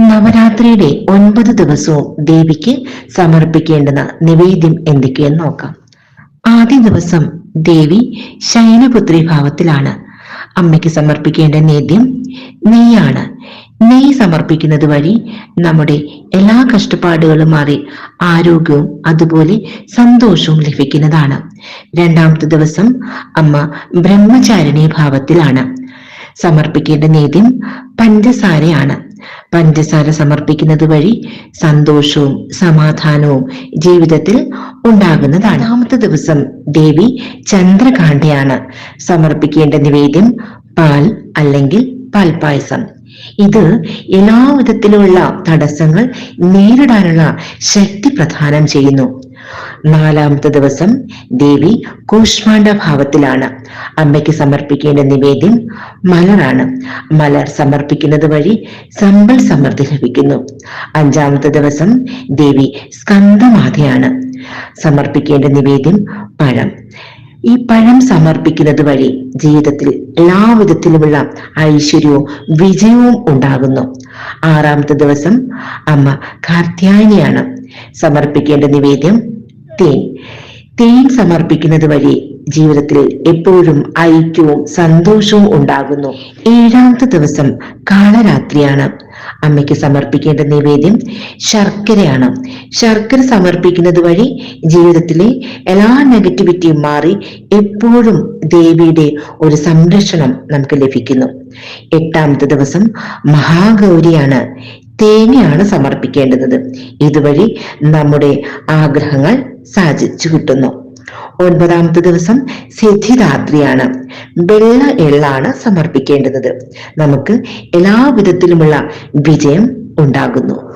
നവരാത്രിയുടെ ഒൻപത് ദിവസവും ദേവിക്ക് സമർപ്പിക്കേണ്ടുന്ന നിവേദ്യം എന്തൊക്കെയെന്ന് നോക്കാം. ആദ്യ ദിവസം ദേവി ശൈനപുത്രി ഭാവത്തിലാണ് അമ്മയ്ക്ക് സമർപ്പിക്കേണ്ട നേദ്യം നെയ്യാണ്. നെയ്യ് സമർപ്പിക്കുന്നത് വഴി നമ്മുടെ എല്ലാ കഷ്ടപ്പാടുകളും മാറി ആരോഗ്യവും അതുപോലെ സന്തോഷവും ലഭിക്കുന്നതാണ്. രണ്ടാമത്തെ ദിവസം അമ്മ ബ്രഹ്മചാരിണി ഭാവത്തിലാണ്. സമർപ്പിക്കേണ്ട നേദ്യം പഞ്ചസാരയാണ്. പഞ്ചസാര സമർപ്പിക്കുന്നത് വഴി സന്തോഷവും സമാധാനവും ജീവിതത്തിൽ ഉണ്ടാകുന്നതാണ്. രണ്ടാമത്തെ ദിവസം ദേവി ചന്ദ്രകാന്ഡയാണ് സമർപ്പിക്കേണ്ട നിവേദ്യം പാൽ അല്ലെങ്കിൽ പാൽപായസം. ഇത് എല്ലാ വിധത്തിലുള്ള തടസ്സങ്ങൾ നേരിടാനുള്ള ശക്തി പ്രദാനം ചെയ്യുന്നു. നാലാമത്തെ ദിവസം ദേവി കൂഷ്മാണ്ഡ ഭാവത്തിലാണ് അമ്മയ്ക്ക് സമർപ്പിക്കേണ്ട നിവേദ്യം മലറാണ്. മലർ സമർപ്പിക്കുന്നത് വഴി സമ്പൽ സമൃദ്ധി ലഭിക്കുന്നു. അഞ്ചാമത്തെ ദിവസം ദേവി സ്കന്ധമാതയാണ് സമർപ്പിക്കേണ്ട നിവേദ്യം പഴം. ഈ പഴം സമർപ്പിക്കുന്നത് വഴി ജീവിതത്തിൽ എല്ലാവിധത്തിലുമുള്ള ഐശ്വര്യവും വിജയവും ഉണ്ടാകുന്നു. ആറാമത്തെ ദിവസം അമ്മ കാർത്യായനിയാണ്. സമർപ്പിക്കേണ്ട നിവേദ്യം തേൻ തേൻ സമർപ്പിക്കുന്നത് വഴി ജീവിതത്തിൽ എപ്പോഴും ഐക്യവും സന്തോഷവും ഉണ്ടാകുന്നു. ഏഴാമത്തെ ദിവസം കാളരാത്രിയാണ്. അമ്മയ്ക്ക് സമർപ്പിക്കേണ്ട നിവേദ്യം ശർക്കരയാണ്. ശർക്കര സമർപ്പിക്കുന്നത് വഴി ജീവിതത്തിലെ എല്ലാ നെഗറ്റിവിറ്റിയും മാറി എപ്പോഴും ദേവിയുടെ ഒരു സംരക്ഷണം നമുക്ക് ലഭിക്കുന്നു. എട്ടാമത്തെ ദിവസം മഹാഗൗരിയാണ്. തേങ്ങയാണ് സമർപ്പിക്കേണ്ടത്. ഇതുവഴി നമ്മുടെ ആഗ്രഹങ്ങൾ സാധിച്ചു കിട്ടുന്നു. ഒൻപതാമത്തെ ദിവസം സിദ്ധിരാത്രിയാണ്. വെള്ള എള്ളാണ് സമർപ്പിക്കേണ്ടത്. നമുക്ക് എല്ലാ വിധത്തിലുമുള്ള വിജയം ഉണ്ടാകുന്നു.